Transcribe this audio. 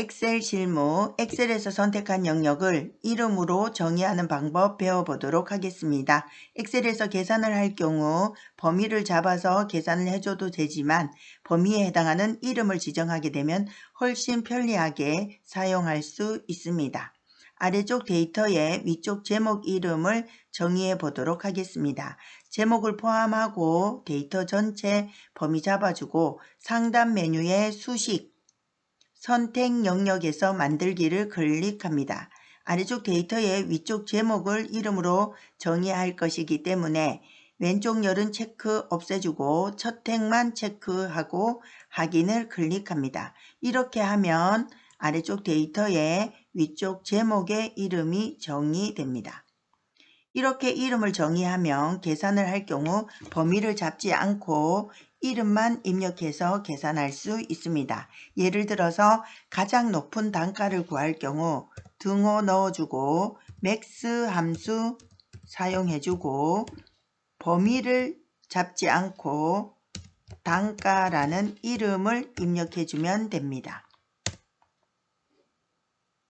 엑셀 실무, 엑셀에서 선택한 영역을 이름으로 정의하는 방법 배워보도록 하겠습니다. 엑셀에서 계산을 할 경우 범위를 잡아서 계산을 해줘도 되지만 범위에 해당하는 이름을 지정하게 되면 훨씬 편리하게 사용할 수 있습니다. 아래쪽 데이터의 위쪽 제목 이름을 정의해 보도록 하겠습니다. 제목을 포함하고 데이터 전체 범위 잡아주고 상단 메뉴의 수식, 선택 영역에서 만들기를 클릭합니다. 아래쪽 데이터의 위쪽 제목을 이름으로 정의할 것이기 때문에 왼쪽 열은 체크 없애주고 첫 택만 체크하고 확인을 클릭합니다. 이렇게 하면 아래쪽 데이터의 위쪽 제목의 이름이 정의됩니다. 이렇게 이름을 정의하면 계산을 할 경우 범위를 잡지 않고 이름만 입력해서 계산할 수 있습니다. 예를 들어서 가장 높은 단가를 구할 경우 등호 넣어주고 맥스 함수 사용해주고 범위를 잡지 않고 단가라는 이름을 입력해주면 됩니다.